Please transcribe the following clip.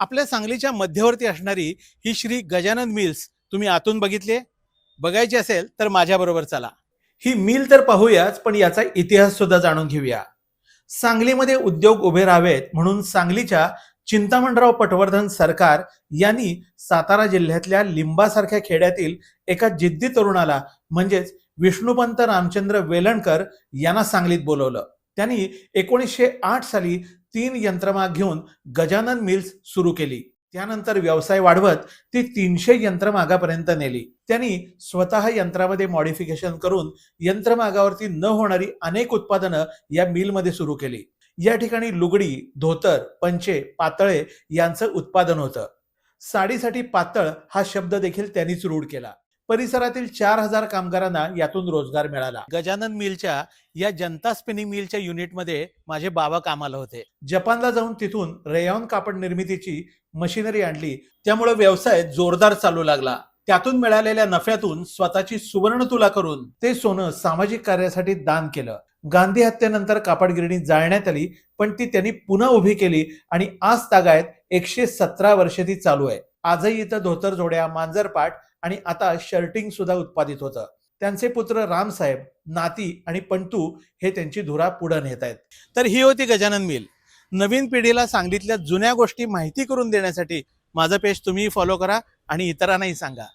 आपल्या सांगलीच्या मध्यवर्ती असणारी ही श्री गजानन मिल्स तुम्ही आतून बघितले? बघायची असेल तर माझ्याबरोबर चला. ही मिल तर पाहूयाच पण याचा इतिहास सुद्धा जाणून घेऊया. सांगलीमध्ये उद्योग उभे राहावेत म्हणून सांगलीच्या चिंतामणराव पटवर्धन सरकार यांनी सातारा जिल्ह्यातल्या लिंबासारख्या खेड्यातील एका जिद्दी तरुणाला म्हणजेच विष्णुपंत रामचंद्र वेलणकर यांना सांगलीत बोलवलं. त्यांनी एकोणीसशे आठ साली तीन यंत्रमाग घेऊन गजानन मिल्स सुरू केली. त्यानंतर व्यवसाय वाढवत ती तीनशे यंत्रमागापर्यंत नेली. त्यांनी स्वतः यंत्रामध्ये मॉडिफिकेशन करून यंत्रमागावरती न होणारी अनेक उत्पादनं या मिलमध्ये सुरू केली. या ठिकाणी लुगडी धोतर पंचे पातळे यांचं उत्पादन होतं. साडीसाठी पातळ हा शब्द देखील त्यांनीच रूढ केला. परिसरातील चार हजार कामगारांना यातून रोजगार मिळाला. गजानन मिलच्या या जनता स्पिनिंग मिलच्या युनिटमध्ये माझे बाबा कामाला होते. जपानला जाऊन तिथून रेयॉन कापड निर्मितीची मशिनरी आणली. त्यामुळे व्यवसाय जोरदार चालू लागला. त्यातून मिळालेल्या नफ्यातून स्वतःची सुवर्ण तुला करून ते सोनं सामाजिक कार्यासाठी दान केलं. गांधी हत्येनंतर कापड गिरणी जाळण्यात आली पण ती त्यांनी पुन्हा उभी केली आणि आज तागायत एकशे सतरा वर्षे ती चालू आहे. आजही इथं धोतर जोड्या मांजरपाट आणि आता शर्टिंग सुद्धा उत्पादित होतं. त्यांचे पुत्र रामसाहेब नाती आणि पंतू हे त्यांची धुरा पुढे नेत आहेत. तर ही होती गजानन मिल. नवीन पिढीला सांगलीतल्या जुन्या गोष्टी माहिती करून देण्यासाठी माझं पेज तुम्ही फॉलो करा आणि इतरांनाही सांगा.